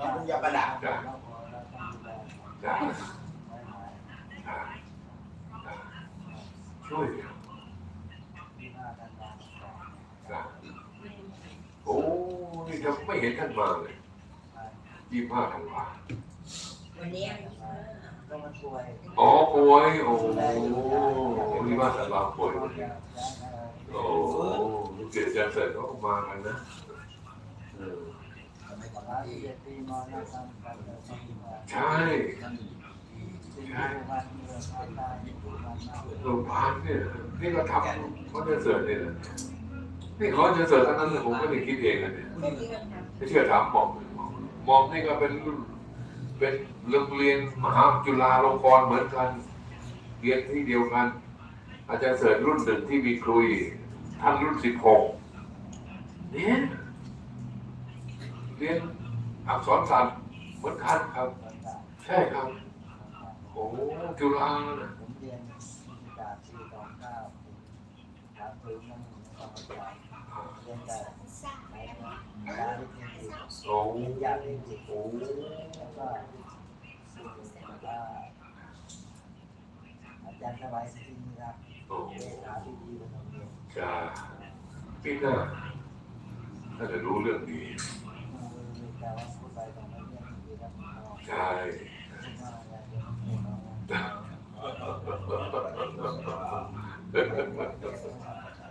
น้องยาประดับช่วยโอ้นี่จะไม่เห็นท่านมาเลยยี่ห้าธันวาวันนี้ก็มันป่วยอ๋อป่วย โอ้ยี่ห้าธันวาป่วยโอ้ลูกเสียใจเสร็จก็มากันนะ เออทำไมก่อนร้านที่เจ็ดปีนอนนั่งทำเลยไม่มีมาใช่ท่านสี่วันเมื่อทำได้ทุกวันมากโรงพยาบาลเนี่ยนี่ก็ทำเขาจะเสิร์ฟเนี่ยนะนี่เขาจะเสิร์ฟทั้งนั้นเลยผมก็ไม่คิดเองนะเนี่ยไม่เชื่อถามหมอมหมอมหมอมนี่ก็เป็นรุ่นเป็นโรงเรียนมหาจุฬาลงกรณ์เหมือนกันเรียนที่เดียวกัน อาจารย์เสิร์ชรุ่นหนึ่งที่มีครุยท่านรุ่นสิบหกเนี่ย เรียนอักษรศาสตร์เหมือนกันครับ ใช่ครับ โอ้จุฬาน่ะผมเรียนจากปีสองเก้าถามถึงนั่งต้องอาจารย์เรียนแต่ยาที่ดีโอ้ยาที่ดีโอ้แล้วก็อาจารย์สบายที่นี่ครับโอ้เลขาที่ดีเป็นโรงเรียนจ้าพี่น่าถ้าจะรู้เรื่องนี้ ใช่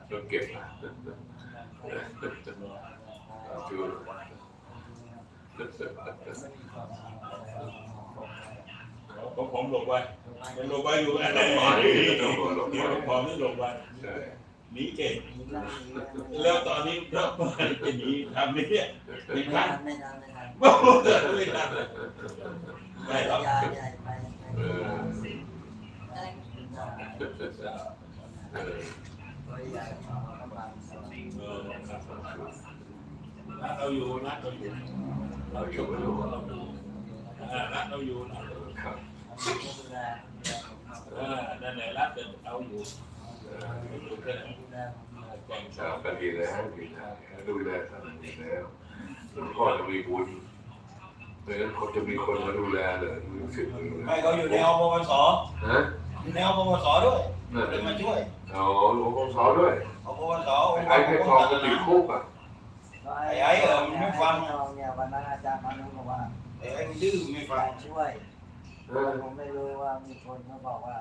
ต้องเก็บจูผมผมหลบไว้ยังหลบไว้อยู่อันไหนที่ผมหลบไว้ หนีเก่งแล้วตอนนี้ก็จะหนีทำนี่เนี่ยไม่ไม่ทัทันนไม่ทันไม่ทันไม่ทันไม่หรอกยาใหญ่ไปเอออะไรเออตัวใหญ่กำลังเออครับรักเราอยู่รักเราอยู่เราอยู่เราอยู่รักเราอยู่นะครับดูแลเออนั่นแหละรักเราอยู่ ก่งชาวกันดีแล้วดีแล้วดูแลท่านดีแล้วหลวงพ่อจะมีบุญไม่งั้นเขาจะมีคนมาดูแลเลยมีสิทธิ์ดูแลไม่เขาอยู่ในอปปสนะอยู่ในอปปสด้วยนั่นมาช่วยอ๋อหลวงพ่อสอด้วยอปปสไอ้เพชรทองก็ติดคุกอะไอ้ไอ้เนี่ยวันนั้นอาจารย์มานุบอกว่าไอ้ไอ้มันดื้อไม่ฟังช่วยผมไม่รู้ว่ามีคนเขาบอกว่า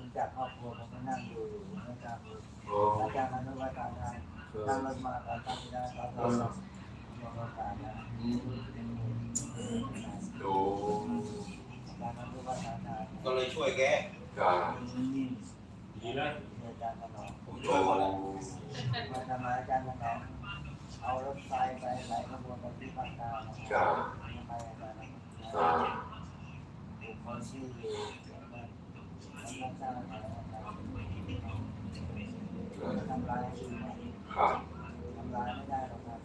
คุณจากครอบครัวผมก็นั่งดูอยู่ไม่กล้าดูอ๋ออาจารย์มานุว่าการทางเออนั่งรถมาตอนตั้งที่ได้ตอนเราสอบมองการนะโอ้อาจารย์มานุว่าการทางก็เลยช่วยแกจ้าดีแล้วอาจารย์มานุผมโอ้ช่วยหมดแล้วมาทำมาอาจารย์มานุเอารถไฟไปไหลขบวนไปที่ปากกาไปอาจารย์อ่าบุคคลที่อยู่มันมันสร้างอะไร ทำลายชีวิตครับทำลายไม่ได้หรอกครับ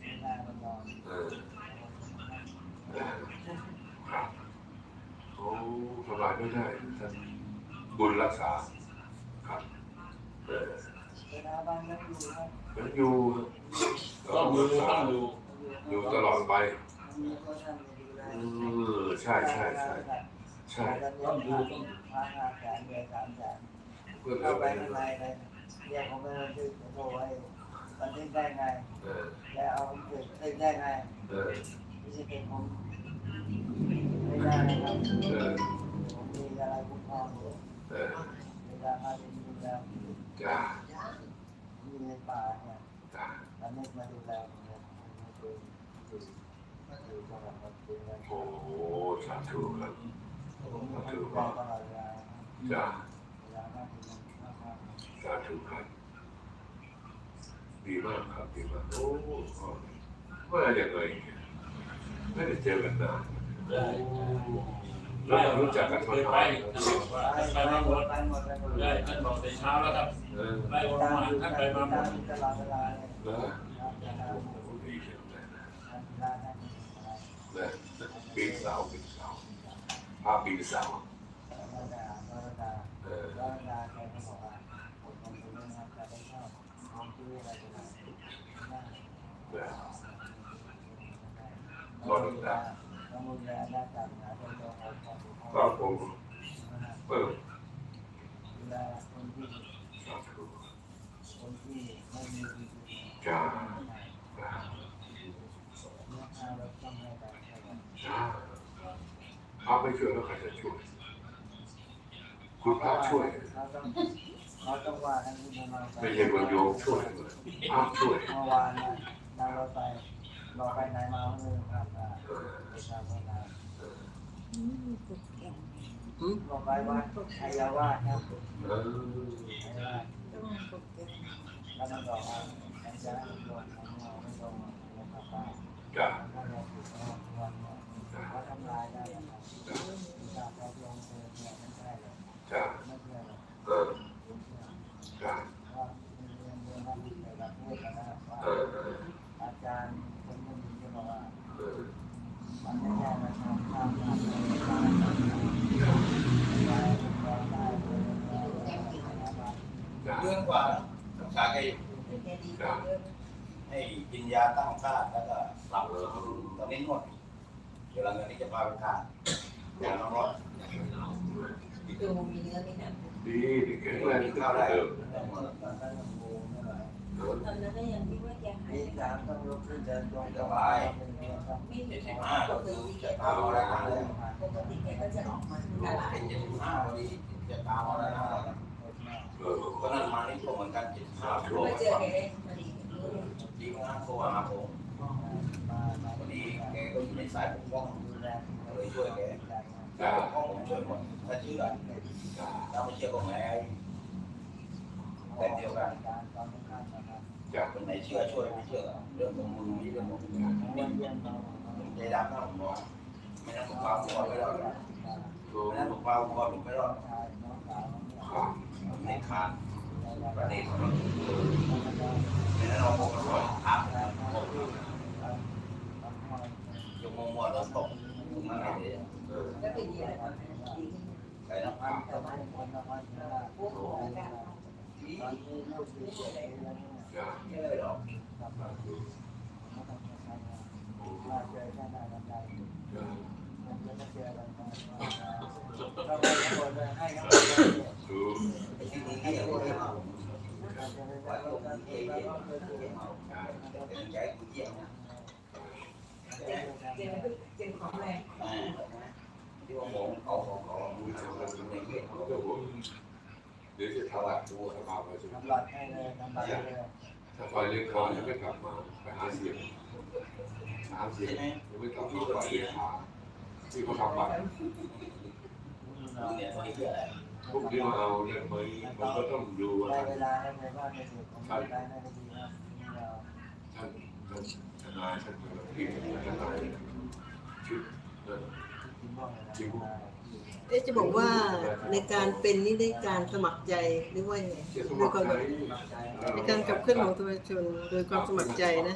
ไม่ได้มันนอนเออครับโอ้สบายไม่ได้ท่านบุญรักษาครับเออเวลาบ้านนั้นอยู่ครับมันอยู่ต้องดูต้องดูอยู่ตลอดไปมีคนทำดีได้ เออใช่ใช่ใช่ ใช่ต้องดูต้องพาหาแสนเดือนสามแสนเพื่อเข้าไปข้างในเลยเรียกผมไปบันทึกโทรไว้บันทึกได้ไงเออแล้วเอาบันทึกได้ไงเออไม่ใช่เป็นผมไม่ได้นะครับเออผมมีอะไรคุ้มครองอยู่เออเวลามาเป็นดูแลจ้ามีในป่าเนี่ยจ้ามันไม่มาดูแลผมเนี่ยมันคืออยู่อยู่จังหวัดปัตตานีโอ้สาธุครับ ผมมาดูแลตลอดเวลาจ้าเวลานั่งกินมากสาธุครับดีมากครับดีมากโอ้เมื่ออย่างไรไม่ได้เจอกันนานได้เรารู้จักกันเคมายไปนานว่าไปท่านไปมาหมดได้ท่านบอกแต่เช้าแล้วครับไล่วนมาท่านไปมาหมดตลอดเวลาวครับนะครับโอ้ดีจังเลยนะทำร้านนั่งกินอะไรนะปีนาปีนเสาพปีเสาเออแล้วดาแกก็บอกว่าผมคนนี้นะครับจะได้ชอบผมชื่ออะไรก็ด้แล้วรอดแต่ต้องดูแลด้านการงานเป็นตัวของเออดูแลคนที่สาธุคนที่ไม่มีจ้า เมื่อข้าวเราต้องให้การให้กัน จ้า เอาไปช่วยแล้วใครจะช่วยคุณพระช่วยเขาต้องเขาต้องว่าทั้งที่มาไม่ใช่ว่าโยมช่วยพระช่วยเมื่อวานนะนั่งรถไปเราไปไหนมาเมื่อวานอะไปทำงานบอกไปว่าไอ้ยวาครับเออไอ้ยาวาแล้วมันบอกว่าอาจารย์โดนของเราไม่ตรงนะครับป้าจ้าถ้าเราถูกวันเนี่าทำลายได้ นะครับอเนี่ยไม่ใช่เลยจ้าจารย์คนนึงจะบอกว่ามันไม่ใช่มาทำข้าวทำเลยนะครับจ้าเรื่องกว่ารักษาแกอยู่แกดีกว่าเยอะให้กินยาตั้งค่าแล้วก็หลับตอนนี้นวดเดี๋ยวหลังจากนี้จะพาไปทาน อย่างน้ำร้อนดูมีเนื้อมีหนังดีดีแข็งแรงขึ้นเดิมมันก็ต้องดูไม่ไหวเออตอนนั้นยังคิดว่าแกหายที่สามต้องลุกขึ้นเดินตรงสบายไม่ถึงสิบห้าปกติแกจะตามอะไรมาเลยปกติแกก็จะออกมาตลาดเป็นเจ็ดสิบห้าพอดีจะตามเอาอะไรมาเออก็นั่นมานี่ก็เหมือนกันเจ็ดสิบห้าโลมาเจอแกได้พอดีดีมากโทรหาผมมามพอดีแกก็อยู่ในสายปกป้องดูแลก็เลยช่วยแก จ้าปกป้องผมช่วยหมดถ้าเชื่อจ้าถ้าไม่เชื่อก็แหมแต่เดียวกันการตอนนี้นะคนไหนเชื่อช่วยไม่เชื่อเรื่องของมึงนี่เรื่องของมึงเยี่ใจดำนะผมบอกไม่นั้นผมพาผมก่อนไม่รอดไม่นั้นผมพาผมก่อนผมไม่รอดชายน้องสาวน้องครับผมในคานสาวประเด็นของเราไม่นั้นเราผมก็รอดถาม การ ผมยกมือมัวเราตกตรงนั้นเลย เออ ก็เของเฉยแล้วเนี่ยจ้าไม่เลยหรอาธุไม่ต้องใช้งานโอ้มาเจอแค่ไหนกันได้จ้ามันจะไม่เจออะไรมาเราไปคนเลยให้กันเลยดูไอ้ที่นี่ที่เอาเราจะไปไว้ไว้ก็กันเเองแล้วก็เคยเยี่ยมเอาแต่ใจกูเยี่ยมนะเจอเจอเจอของแรงที่ว่าหมงของเขาดูทำอะไรในเรื่องเดี๋ยวจะทำอะไรดูสภาไปสิทำบัตรให้เลยทำบัตรให้เลยถ้าไฟเลี้ยงคอยังไม่กลับมาไปหาเสียงหาเสียงยังไม่กลับมาไฟเลี้ยงขาที่เขาทำบัตรเนี่ยตัวนี้คืออะไรพวกที่มาเอาเนี่ยมันมันก็ต้องดูว่าได้ท่านเวลาให้ในานในสุดผมได้ในดีนะเราท่านท่านทนายท่านที่ทนายชุดนั่นจริงว่า เอ๊ะจะบอกว่าในการเป็นนี่ได้การสมัครใจหรือว่าไงโดยความรใจในการขับเคลื่อนของประชาชนโดยความสมัครใจนะ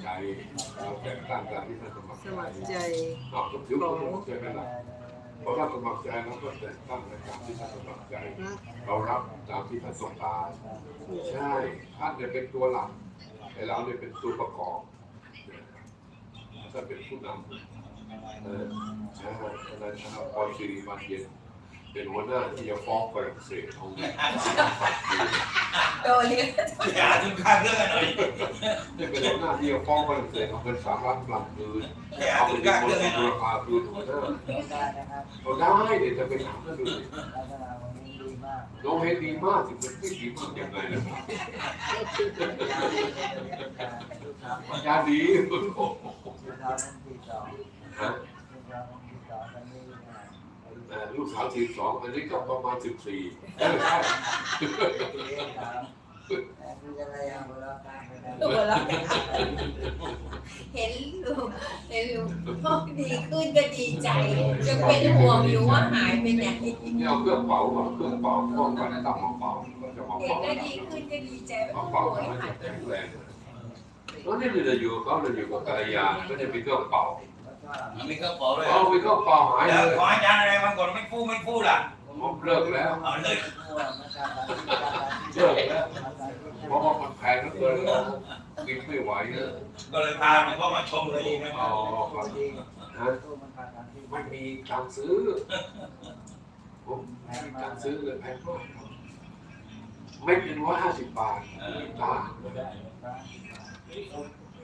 สมัครใจออกถือว่าสมัครใจไหมล่ะเพราะถ้าสมัครใจเราก็แต่งตั้งในการที่ท่านสมัครใจ เรารับตามที่ท่านต้องการใช่ท่านเนี่ยเป็นตัวหลักแต่เราเนี่ยเป็นตัวประกอบท่านเป็นผู้นำ เออใช่ทนายธนพรสิริมันเย็นเป็นหัวหน้าที่จะฟ้องฝรั่งเศสเอาเงินโดนเนี่ยอย่าถึงขั้นเรื่องกันหน่อยนี่เป็นหัวหน้าที่จะฟ้องฝรั่งเศสเอาเงินสามล้านฝรั่งคืนอย่าเอาถึเงิงนขั้นมูเลยค่าคืนหัวหน้าได้นะครับเราได้เดี๋ยวจะไปถามท่านดูสิลักษณะวันนี้ดีมากน้องเฮดดีมากสิมันไม่ดีมากยังไงนะครับยาดีโอ้โห เราต้องตีสองฮะเราต้องตีสองตอนนี้เอ่อลูกสาวสิบสองอันนี้ก็ประมาณสิบสี่ไม่ใช่ตีสามคืออะไรอะเราตามไปแล้วตัวเราเห็นลูกเห็นลูกพ่อดีขึ้นก็ดีใจยังเป็นห่วงอยู่ว่าหายไปไหนนี่เอาเครื่องเป่าก่อนเครื่องเป่าป้องกันตั้งมาเป่าก็จะมาเห็นเป่าแล้วดีขึ้นก็ดีใจมาว่าเป่าโอ้ยให้หายแข็งแรงแล้วนี่เราอยู่เขาเราอยู่กับกัลยาก็จะมีเครื่องเป่า มันมีเครื่องเป่าด้วยเอามีเครื่องเป่าหายเดี๋เลยวยขออาจารย์อะไรมันก่อนไม่ฟูไม่ฟูล่ะผมเลิกแล้วเอาเลยเลิกแล้วเพราะว่ามันแพงเหลือเกินเอกินไม่ไหวนะก็เลยพาหลวงพ่อมาชมเลยนะอ๋อครับดีฮะตู้มันขาดการที่ไม่มีตังค์ซื้อผมไม่มีตังค์ซื้อเลยแพงมากครับไม่เป็นร้อยห้าสิบบาทไม่มีตังค์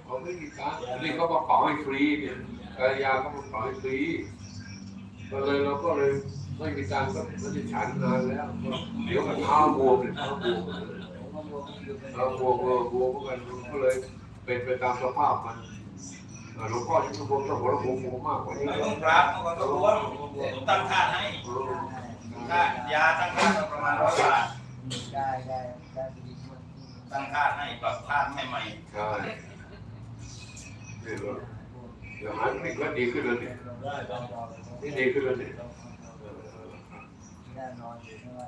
ไม่ได้เขาไม่มีตังค์นี่เขามาเป่าให้ฟรีเนี่ยกายาเขามาเป่าให้ฟรีก็เลยเราก็เลยไม่มีตังค์ก็ไม่ได้ฉันนานแล้ว เดี๋ยวมันเท้าบวมเนี่ยเท้าบวมเท้าบวมเออบวมกันก็เลยเป็นไปตามสภาพมันอ่าหลวงพ่อที่บวมต้องหัวเราะบวมบวมมากกว่านี้ไม่ต้องรับเมื่อก่อนก็รวมผมตั้งค่าให้ค่ายาตั้งค่าประมาณร้อยบาทได้ได้ได้ตั้งค่าให้ปรับค่าให้ใหม่ นี่เราเดี๋ยวหายไม่ก็ดีขึ้นแล้วเนี่ยนี่ดีขึ้นแล้วเนี่ยแน่นอนอยู่ไม่ว่า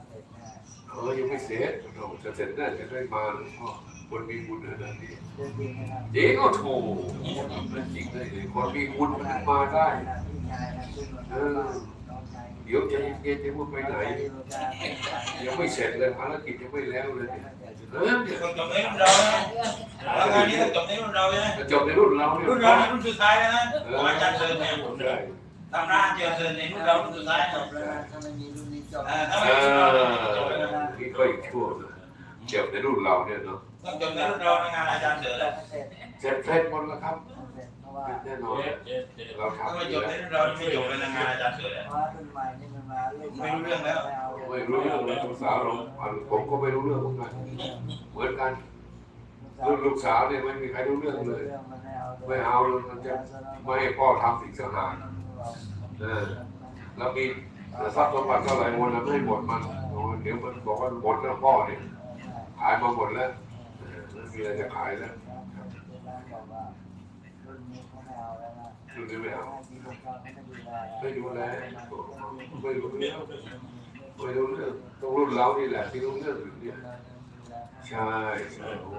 เออยังไม่เสร็จเราจะเสร็จแน่จะได้มาพ่อคนมีบุญขนาดนี้เจริงนะครับจริงก็โถจริงเลยคนมีบุญมันมาได้พี่ชายนะขึ้นมาน้อเดี๋ยวจะเย็นๆจะพูดไปไหนยังไม่เสร็จเลยภารกิจยังไม่แล้วเลย คนจบในรุ่นเรานะแล้วงานนี้ต้องจบในรุ่นเราใช่ไหมจบในรุ่นเรารุ่นเรารุ่นสุดท้ายแล้วนะของอาจารย์เชิญเนี่ยใช่ทำหน้าเจอเชิญในรุ่นเรารุ่นสุดท้ายจบแล้วถ้าไม่มีรุ่นนี้จบถ้าไม่มีรุ่นเราจบแล้วนะนี่ก็อีกชั่วนะเจ็บในรุ่นเราเนี่ยเนาะต้องจบในรุ่นเรานงานอาจารย์เชิญแล้วเสร็จเสร็จหมดแล้วครับ ร็จเพราะว่าแน่นอนเจ็ดเจ็ดเจ็ดเราถ้าทำไม่อจยู่บในแล้วรุ่นเราไม่จบเลยนะงานอาจารย์เชิญแล้วเพราะรุ่นใหม่นี่มันมารุ่นไม่รู้เรื่องลูกสาวเราผมก็ไม่รู้เรื่องเหมือนกันเหมือนกันรุ่นลูกสาวเนี่ยไม่มีใครรู้เรื่องเลย ไม่เอาเลยมันจะไม่ให้พ่อทำสิ่งสหารเออแล้วมีทรัพย์สมบัติเท่าไหร่วนแล้วไม่ให้หมดมันโอ้เดี๋ยวมันบอกว่าหมดแล้วพ่อเนี่ยขายมาหมดแล้วเออไม่มีอะไรจะขายแล้ว รุ่นนี้ไม่เอาไม่ดูแลไม่รู้เรื่องไม่รู้เรื่องต้องรุ่นเรานี่แหละที่รู้เรื่องอยู่เนี่ยใช่ใช่โอ้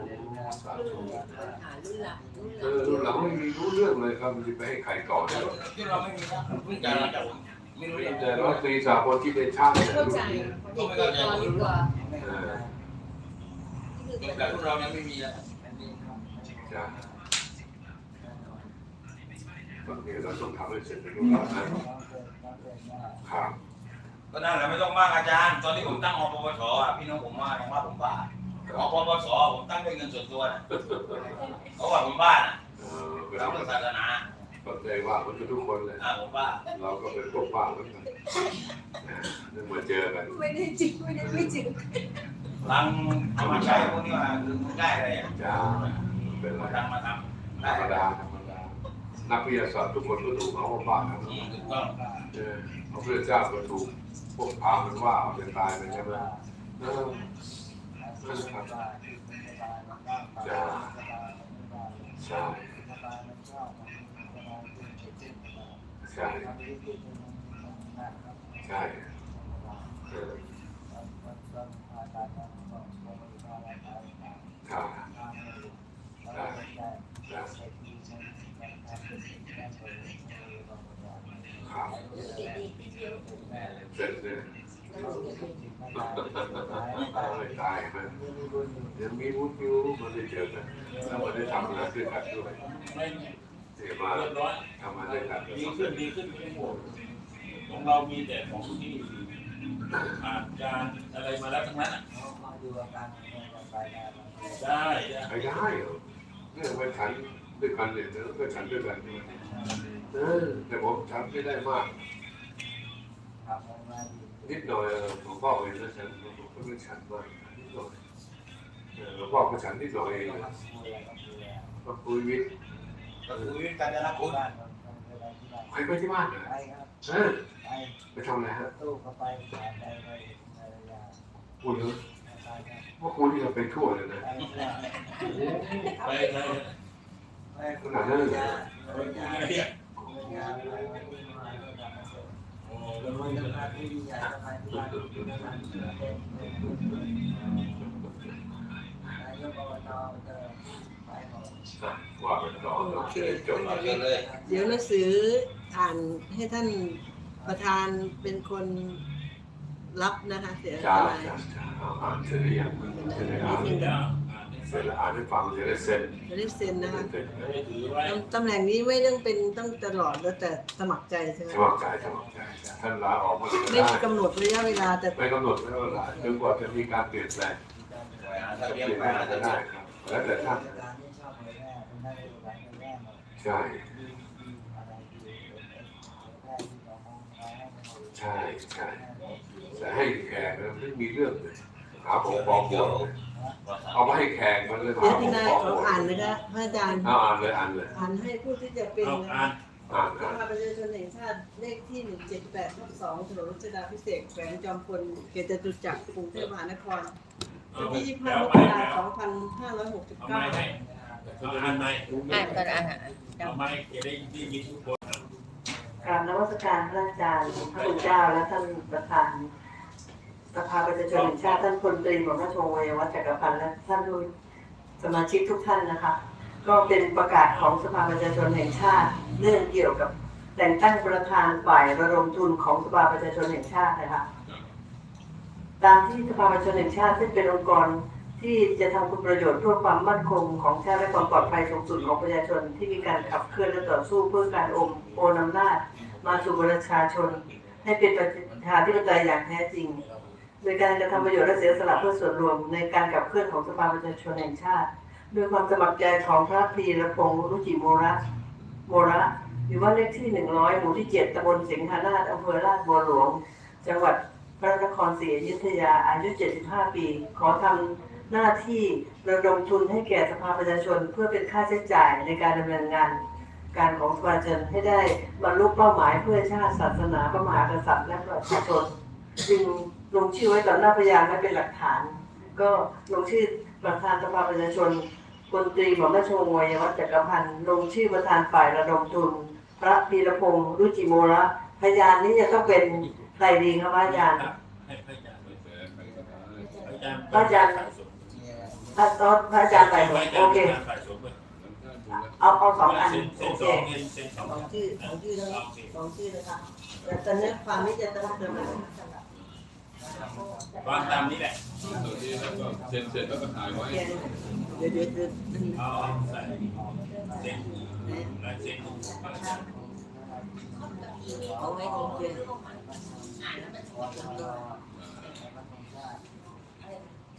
สาธุเออรุ่นเราไม่มีรู้เรื่องเลยครับมันจะไปให้ใครต่อได้หรอที่เราไม่มีนะเพิ่งจะจากไม่รู้เรื่องแต่ร้อยตรีสากลที่เป็นช่างเนี่ยเข้าใจเด็กเกิดก่อนดีกว่าแต่รุ่นเรายังไม่มีนะจ้ะ ตอนนี้เราต้องทำให้เสร็จเป็นรูปแบบนะครับก็นั่นแหละไม่ต้องมากอาจารย์ ตอนที่ผมตั้งอปปสอะพี่น้องผมว่าอย่างว่าผมบ้าอปปสผมตั้งด้วยเงินส่วนตัวนะเขาว่าผมบ้านะเออเวทำลาเรื่องศาสนาก็ใจว่ามันจะทุกคนเลยอ่าผมบ้าเราก็เป็นพวกบ้าเหมือนกันนึกมาเจอกันไม่ได้จริงไม่ได้ไม่จริงตังเอามาใช้พวกนี้มาคือได้อะไรอะจ้าเป็นไรมาทำมาทำธรได้รมดาธรรมดา นักวิทยาศาสตร์ทุกคนก็ถูกเขาว่าบ้าทั้งอืนั้นมถูกต้องเออพระพุทธเจ้าก็ถูกพวกพราหมณ์มันว่าเอาเป็นตายไปใช่ไหมเออใช่ใช่ใช่เออใช่ครับ ดีดีพี่เดียว เสร็จเลยไม่ตายมันยังมีวุฒิอยู่มันได้เจอกันแล้วมันได้ทำงานด้วยกันด้วยเสียมาเรียบร้อยทำงานด้วยกันดีขึ้นดีขึ้นไม่ห่วงของเรามีแต่ของที่ผ่านการอะไรมาแล้วทั้งนั้นได้ได้ได้เหรอเนี่ยไปฉันด้วยกันเนี่ยแล้วก็ฉันด้วยกันเออแต่ผมฉันไม่ได้มากนิดห น่อยหลวงพ่อเองนะฉันผมก็ไม่ฉันมากนิดหลวงพ่อก็ฉันนิดหน่อยเองก็คุยวิทย์ก็คุยกันนะคุณใครไปที่บ้านเหรอไปครับเออไปไปทำอะไรฮะตู้เข้าไปขายไปไปภรรยาพูดเลยไปครับว่าคุณที่เราไปทั่วเลยนะไปเออไปไปไปขนาดนั้นเลย วมันจะน่าที่ว่ากันต่อโอเคจบแล้วเชิญเลย เดี๋ยวหนังสืออ่านให้ท่านประธานเป็นคนรับนะคะ เสียจ้าอะไรจ้าจ้าอ่านเสร็จหรือยังเสร็จแล้ว เดี๋ยวอ่านหนังสืเสร็จแล้วอ่านให้ฟังจะได้เซ็นจะได้เซ็นนะคะเซ็นไม่ได้ถือไว้ตำแหน่งนี้ไม่ต้องเป็นต้องตลอดแล้วแต่สมัครใจใช่ไหมสมัครใจสมัครใจท่านลาออกมาเลยไม่ได้กำหนดระยะเวลาแต่ไม่กำหนดไม่เวลาจนกว่าจะมีการเปลี่ยนแปลงไปหาจะทะเปเบียลี่นยนไปแปลงหาก็ทะเบีได้ยนครับแล้วแต่ท่านการที่ชอบเผยแพร่เป็นหน้าที่ของการเผยแพร่หมดใช่อะไรที่เผยแพร่ที่เรามองเราให้มันใช่ใช่แต่ให้แขกนะไม่มีเรื่องเลย หาผมฟ้องหมดเลยเอามาให้แขกมันเลยเดี๋ยวหาผที่มนายฟ้องหขมอดอ่านนะคะพระอาจารย์เอาอ่านเลยอ่านเลยอ่านให้ผู้ที่จะเป็นเอานะอ่าคะนอ่านสอ่านภาประชาชนแห่งชาติเลขที่ 178ทับ2ถนนรัชดาพิเศษกแขวงจอมพลเขตจตุจักรกรุงเทพมหานครเอาวันไปที่แล้25วมไปกราแล้วคเอามไม้ให้2569 เอาอ่านไหมอ่านก่อนอ่านอ่านเอาไม้จะได้ได้ยินทุกคนกราบนมัสการพระอาจารย์พระคุณเจ้าและท่านประธาน สภาประชาชนแห่งชาติท่านพลตรีหม่อมราชวงศ์วัยวัฒน์จักรพันธ์และท่านผู้สมาชิกทุกท่านนะคะ ก็เป็นประกาศของสภาประชาชนแห่งชาติเรื่องเกี่ยวกับแต่งตั้งประธานฝ่ายระดมทุนของสภาประชาชนแห่งชาตินะคะตามที่สภาประชาชนแห่งชาติซึ่งเป็นองค์กรที่จะทำคุณประโยชน์เพื่อความมั่นคงของชาติและความปลอดภัยสูงสุดของประชาชนที่มีการขับเคลื่อนและต่อสู้เพื่อการอมโอนอำนาจมาสู่ประชาชน ให้เป็นประชาธิปไตยอย่างแท้จริง โดยการกระทำประโยชน์และเสียสละเพื่อส่วนรวมในการขับเคลื่อนของสภาประชาชนแห่งชาติด้วยความสมัครใจของพระพรีระพงศ์รุจิโมระโมระอยู่ว่าเลขที่100หมู่ที่7ตำบลสิงหานาถอำเภอราชบัวหลวง จังหวัดพระนครศรีอยุธยาอายุ 75 ปี ขอทำหน้าที่ระดมทุนให้แก่สภาประชาชน เพื่อเป็นค่าใช้จ่ายในการดำเนินงาน การของประชาชนให้ได้บรรลุเป้าหมายเพื่อชาติศาสนาพระมหากษัตริย์และประชาชนจึง ลงชื่อไว้ต่อหน้าพยานไว้เป็นหลักฐาน ก็ลงชื่อประธานสภาประชาชนพลตรีหม่อมราชวงศ์วยวัฒน์จักรพันธ์ลงชื่อประธานฝ่ายระดมทุน พระพีรพงศ์รุจิโมระพยานนี้จะต้องเป็นใครดีครับพระอาจารย์ให้พระอาจารย์พระอาจารย์พระอาจารย์พระตอนพระอาจารย์ไปพระอาจารย์โอเคฝ่ายสงฆ์เอาเอาสองอันโอเคสองชื่อสองชื่อแล้วสองชื่อนะคะแต่ตอนนี้ความนี้จะต้องเติม วางตามนี้แหละเซ็นเสร็จแล้วก็ถ่ายไว้เดี๋ยวเดี๋ยวเดี๋ยวเอาใส่เซ็นลายเซ็นเอาไว้โอเคอ่านแล้วมันว่าจะเราตัว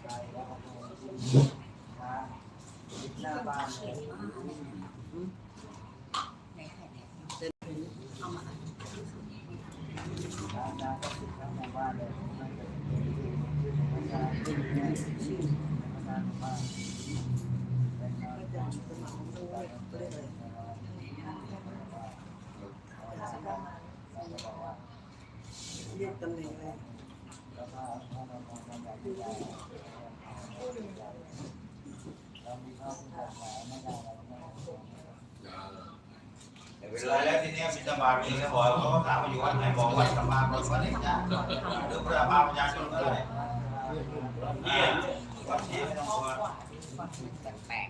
ใครแล้วก็นะหน้าบ้านเลยไหน ยไม่ได้เราไม่ได้แต่เวลาแล้วทีเนี้ยบิณฑบาตมีเขาบอกเขาถามว่าอยู่วัดไหนบอกวัดสมานบอกวัดไหนจ้าหรือพระบาประชาชนก็ได้ เนี่ยวัดที่ไม่ต้องกลัวแปลก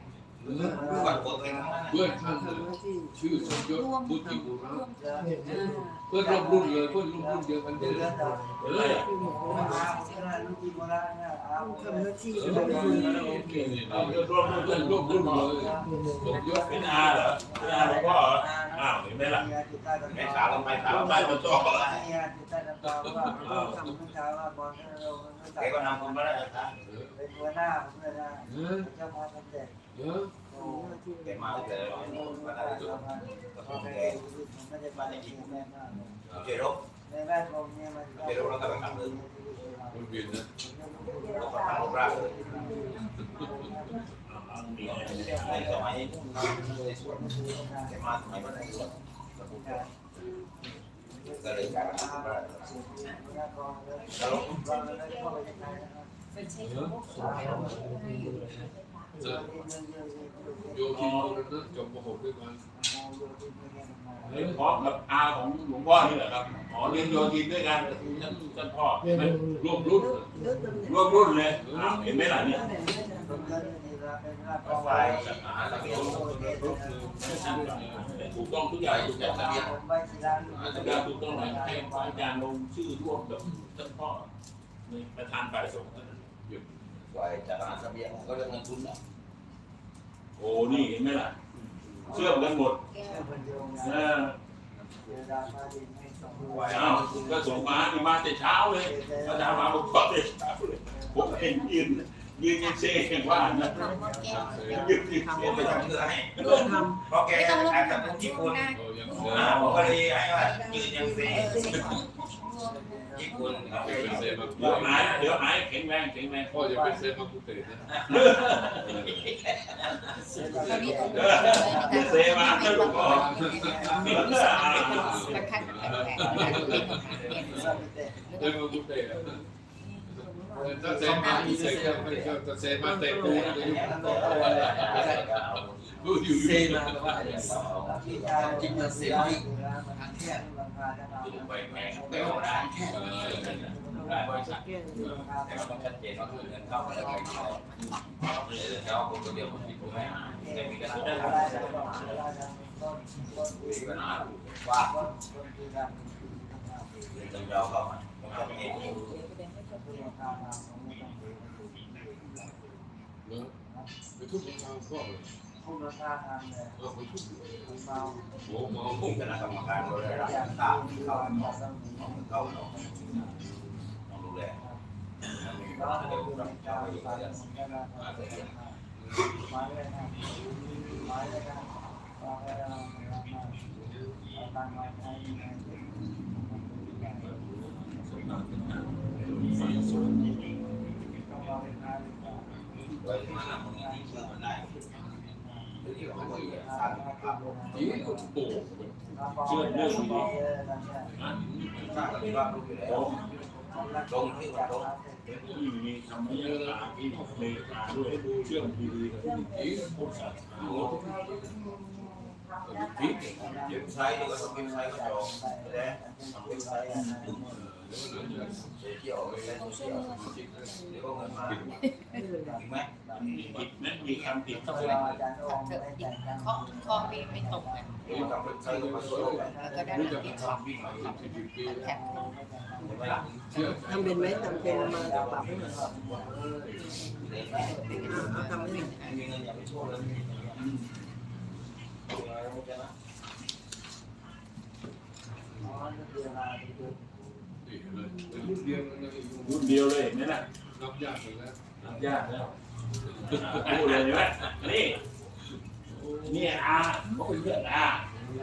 วัดปกติทั้งนั้นเพื่อนท่านทำหน้าที่ชื่อสมยศบุญจิบุระเพื่อนร่วมรุ่นเลยเพื่อนร่วมรุ่นเดียวกันเดืเลยเดียเออที่หมอมาว่าเลยเอาทำหน้าที่ร่วมเพื่นร่วมรุ่นเลยสมยศเป็นอาเหรอเป็นอาหลวงพ่อเหรออ้าวเห็นไหมล่ะจิตใต้ตะไม่ถามไปถามเอาไปไปตัตัววโตโตเนี่ยจิตใต้ตะตาว่าทำขึ้นช้าว่าบอลให้เราแกก็นำคุณมาได้ครับเป็นหัวหน้าผมเลยนะเจ้าพ่อสมเด็จเออโอ้แกมาแต่มาได้ได้ตัตัววพันก็พอเป็นไปแกไม่ได้บ้านในจริงแม่มากเรบในแวดวงเนี่ยมันมันเปลี่ยนนะก็ทางรากเลยในสมัยในส่วนแกมาสมัยวันไหนก็เลยกลายเป็นพระแล้วเป็นใช้คำว่าขอเออ โยคีมรณะจบม .6 ด้วยกันเรียนพร้อมกับอาของหลวงพ่อนี่แหละครับอ๋อเรียนโยธินด้วยกันท่านท่านพ่อเห็นร่วมรุ่นร่วมรุ่นเลยเห็นไหมล่ะเนี่ยไฟมหาสังเวียนถูกต้องทุกอย่างถูกต้องทุกอย่างผมไปศิลาทุกอย่างถูกต้องเลยให้พระอาจารย์ลงชื่อร่วมกับท่านพ่อในประธานฝ่ายสงฆ์ไฟจากมหาสังเวียนก็เรื่องเงินทุนนะ โอ้นี่เห็นไหมล่ะ เชื่อมกันหมดแก้วเป็นโยงเออเวลามาดินให้สองเอ้าก็ส่งมานี่มาแต่เช้าเลยมาถามมาบอกว่าแต่เช้าเลยผมเห็นยืนยืนยังเซ่กันว่านะคำว่าแก้วยืนยืนผมไปทำเพื่อให้ร่วมทเพราะแกไม่ต้องลบอาจจะเป็นรูญี่ปปุ่นหน้าอ่าผมก็เลยให้ว่ายืนยังเซ่เออใช่ของ ญี่ปุ่นเขาเป็เป็นนเซมาเดี๋ยวหายเดี๋ยวหายแข็งแรงแข็งแรงพ่อจะเป็นเซมาคุเตะนะตอนนี้ต้องเออเดี๋ยวเซ่มาให้ลูกก่อนประคันแปลกเซมาคุเตะถ้าเซมาคุเตะก็ไม่ก็จะเซมาเตะกูนะจะอยู่อยู่ เซมาแปลว่าอะไรที่จะกินมาเสียที่ทางแค่ราคาจะมาดูไปแพงเต็มได้ได้บริษัทแต่ก็ต้องชัดเจนว่าคือเงินเข้ามาแล้วไม่เข้าเออแล้วคนคนเดียวคนที่ผมไม่แต่มีกระสุนได้ได้ได้ครับได้ได้ต้นต้นคุยกันนะว่าต้นต้นคือกางเข้ามาผมทำเองคือราคาทางของมันไปทุบรองเท้าพ่อเลยคุณราคาทางเลยเออไปทุบคุณเมาโอ้โหมีคณะกรการบริหารอยากตามที่ที่เขาเขาบอกต้องเข้าเราต้องดูแลมีก็กคือดูแลการเราอยู่การแล้วกเลย นะมาเลยนะมาเลยนะตามมาให้ต้องมาเป็นนายไว้มาตรงนี้ที่ชื่อมันไรอที่เขาบอกว่าสร้างภาพยี่โอ้โหเชื่อเรื่องนี้สร้างงที่มันลงที่มีคำนี้ตาที่เลขาด้วยเชื่อมดีๆกับที่ยี่พุทธศาสนาที่เว็บไซต์ก็ต้องเว็บไซต์ก็จองแล้วทำเว็บไซต์ เชียวไซต์โซเชียลเดี๋ยวก็เงินมาถึงไหมมีผิดนะมีคำผิดเข้อาจารย์โอมได้แต่งกันเคาะคาะไม่ไม่ตกอะเดี๋ยวทำเว็บไซต์ก็มาโซเชียลแล้วก็ด้านรู้หลัจังที่ทำวิ่งมาสิบสิบปีแข็งเห็นไหมทำเป็นไหมทำเป็นมากับปรับให้หน่อยเด็กเอาทำให้หน่อยมีเงินอย่าไปช่วยเลย นี่เลยรุ่นเดียวเลยรุ่นเดียวเลยเห็นไหมล่ะนับยากเลยนะนับยากแล้วพูดเลยเห็นไหมนี่นี่อาเขาเป็นเพื่อนอา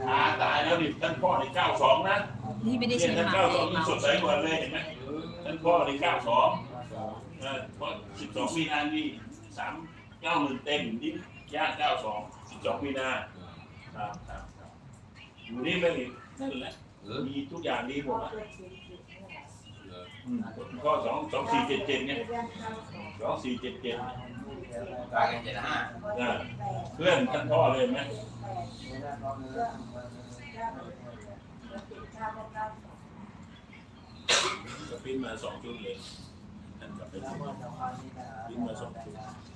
อาตายแล้วนี่ท่านพ่อในเก้าสองนะนี่ไม่ได้เนี่ยใช้ท่านมาเก้าสองเองนี่เมาสดใสหมดเลยเห็นไหมท่านพ่อในเก้าสองเออเพราะสิบสองมีนานี่สามเก้าหมื่นเต็มนี่ย่างเก้าสองสิบสองมีนาครับครับครับอยู่นี่ไม่มีนั่นแหละมีทุกอย่างดีหมดอะ อืมข้อสองสองสี่เจ็ดเจ็ดเนี่ยสองสี่เจ็ดเจ็ดกลายเป็นเจ็ดห้านะเพื่อนท่านพ่อเลยไหมจะปิ้นมาสองชุดเลยท่านกลับไปปิ้นปิ้นมาสองชุด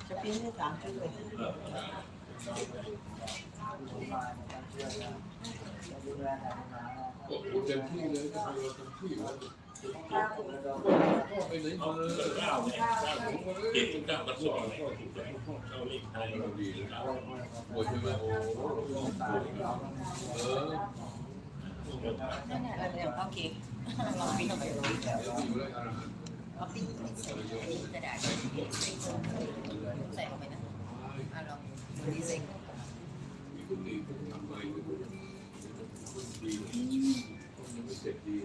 จะปิ้นให้สามชุดเลยเออโอ้โหเต็มที่เลยเต็มที่แล้วพ่อไปไหน เอามาเกิดเก้าเนี่ยเก้าถึงเจ็ดถึงเก้ากับสองเนี่ยเข้าเลขไทยดีปวดใช่ไหมโอ้เออนั่นแหละเราเนี่อเคลองปิ้งไปดูเดี๋ยวอยู่แล้วกันเอาปิ้งใส่อันนี้กระดาษใส่ลงไปนะอะลองดูดีสิมีคนดีทำไปดียัง เสร็จดี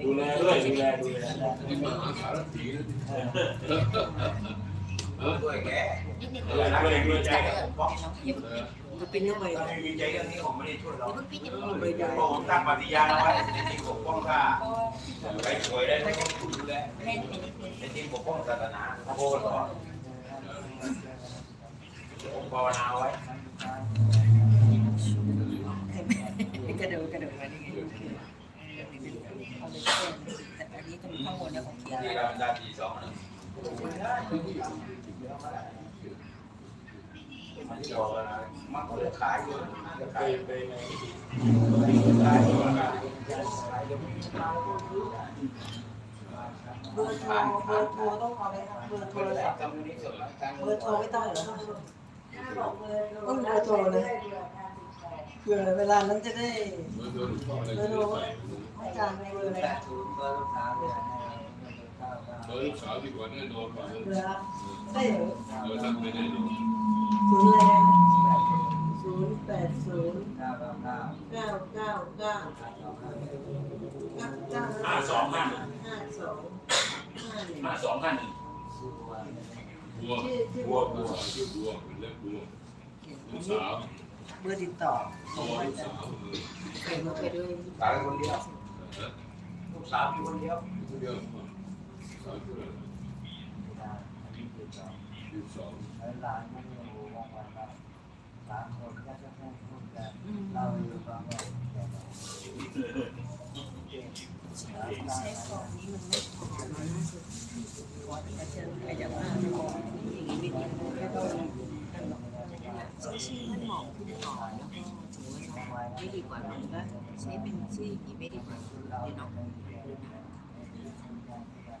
ดูแลด้วยดูแลดูแล ด้วยแกนิดนึงดูแลด้วยด้วยใจแต่น้องอย่าเปิ้นเข้าไปถ้าไม่มีใจเรื่องนี้ผมไม่ได้ช่วยเราต้อย่าไม่ได้เพราะผมตั้งปฏิญาณเอาไว้ในทีมปกป้องข้าใครป่วยได้ก็ต้องดูแลเล่นไปนิดนึงในทีมปกป้องศาสนาโพธิ์ก่อนผมภาวนาไว้กระโดดกระโดดมานี่ไงแต่อันนี้ตรงข้างบนเนี่ยของเคียที่ร์เราเป็นดาทีสองนะ เบอร์โทรเบอร์โทรต้องเอาไหมครับเบอร์โทรศัพท์กำนี้ส่วนละเบอร์โทรไม่ต้องเหรอบอกเบอร์ต้องเบอร์โทรเลยเผื่อเวลานั้นจะได้เบอร์โทรไปอาจารย์เบอร์อะไร แปนะดศูนย์เบอร์ลูกค้าเนี่ยเก้าเก้าเบอร์ลูกสาวดีกว่าแน่นอนกว่าเหลือได้เหรอท่านไม่ได้นอนศูนย์อะไรศูนย์แปดศูนย์เก้าเก้าเก้าเก้าเก้าเก้าห้าสองห้าหนึ่งห้าสองห้าหนึ่งห้าสองห้าหนึ่งสุวรรณบัวบัวบัวชื่อบัวเป็นเล็กบัวลูกสาวเบอร์ติดต่อลูกสาวเขียนมาไปด้วยขายคนเดียวลูกสาวอยู่คนเดียวเดียว หลานมันอยู่วงวันละสามคนก็จะพูดพูดกันเราอยู่ตอนนี้ใช้ฟองนี้มันไม่พอขอที่อาจารย์ขยับมาอย่างนี้ไม่ดีไม่ต้องใช้ชื่อท่านหมอขึ้นก่อนแล้วก็ถือว่าไม่ดีกว่าหรอกนะใช้เป็นชื่ออย่างนี้ไม่ดีกว่าเดี๋ยวน้องคือพลังไม่ได้เราะ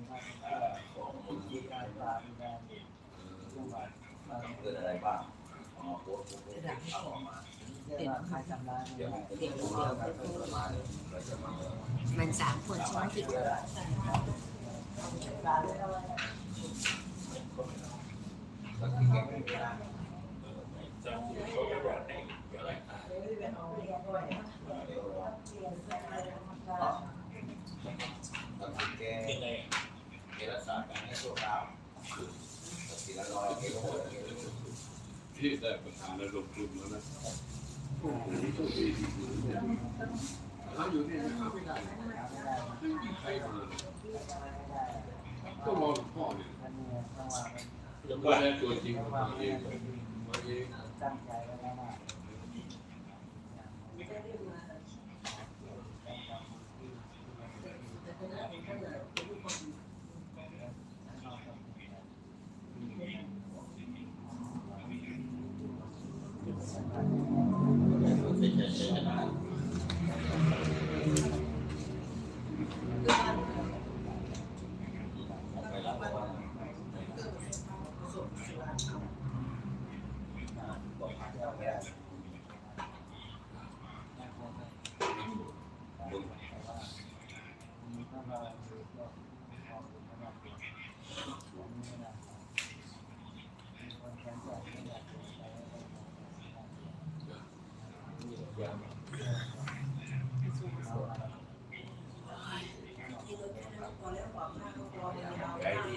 เการจะตามมาสี่ปีเรื่อยๆเรียนเรามไปมาที่จังหวัดอะไรน่าจะตอนนั้นที่เราแล้วคุณมันจะทำงานทำงานเจอแล้วง่วงเขาบอกแล้วมาเพื่อนเลยเดี๋ยวฟังให้เป็นแสงของมูลที่เกิดอะไรบ้างเอามาโพสต์โพสต์เอาออกมาเดี๋ยวใครทำร้ายเดี๋ยวเดี๋ยวเดี๋ยวเราจะมามันสามคนใช่ไหมที่เกิดสักทีแกไม่มีนะจำที่เขาอยากให้อะไรทีแกยังไงแก รักษาการให้ชั่วคราวทีละร้อยแกก็หมดแล้วที่ได้ประธานระดมทุนแล้วนะโอ้โหโชคดีจริงๆเนี่ยถ้าอยู่นี่หาไม่ได้ไม่มีใครมาก็รอหลวงพ่อเนี่ยยังก็ว่ได้ตัวจริงมาเองมาเอง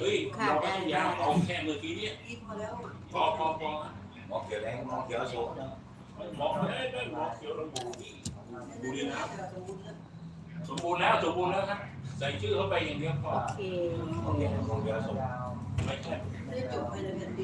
เฮ้ยเราไม่ยาวเอาแค่เมื่อกี้เนี่ยพอพอพอหมอเขียวแดงหมอเขียวโซ่หมอได้ได้หมอเขียวระบุดูดีนะสมบูรณ์แล้วสมบูรณ์แล้วครับใส่ชื่อเข้าไปอย่างเดียวพอโอเคหมอเขียวหมอเขียวโซ่ไม่ใช่จบภายในแผ่นดิน